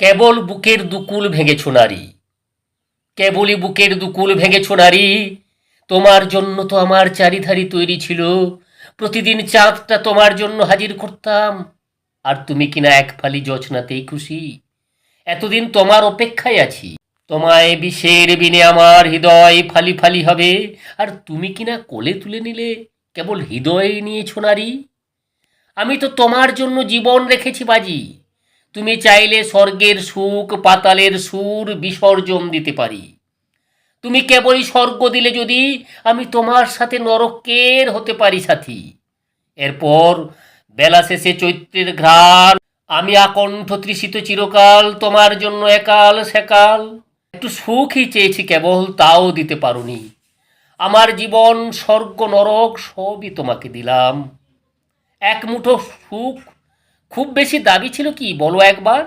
কেবল বুকের দুকুল ভেঙেছ নারী কেবলই বুকের দুকুল ভেঙেছ নারী তোমার জন্য তো আমার চারিধারি তৈরি ছিল। প্রতিদিন চাঁদটা তোমার জন্য হাজির করতাম। আর তুমি কিনা এক ফালি জোছনাতেই খুশি? এতদিন তোমার অপেক্ষায় আছি। তোমায় বিষের বিনে আমার হৃদয় ফালি ফালি হবে। আর তুমি কিনা কোলে তুলে নিলে? কেবল হৃদয়ে নিয়েছ নারী আমি তো তোমার জন্য জীবন রেখেছি বাজি। তুমি চাইলে স্বর্গের সুখ, পাতালের সুর বিসর্জন দিতে পারি। তুমি কেবলই স্বর্গ দিলে যদি আমি তোমার সাথে নরকের হতে পারি সাথী। এরপর বেলা শেষে চৈত্রের ঘ্রাণ, আমি আকণ্ঠ তৃষিত চিরকাল, তোমার জন্য একাল সেকাল। একটু সুখই চেয়েছি কেবল, তাও দিতে পারোনি। আমার জীবন স্বর্গ নরক, সবই তোমাকে দিলাম। এক মুঠো সুখ খুব বেশি দাবি ছিল কি? বলো একবার।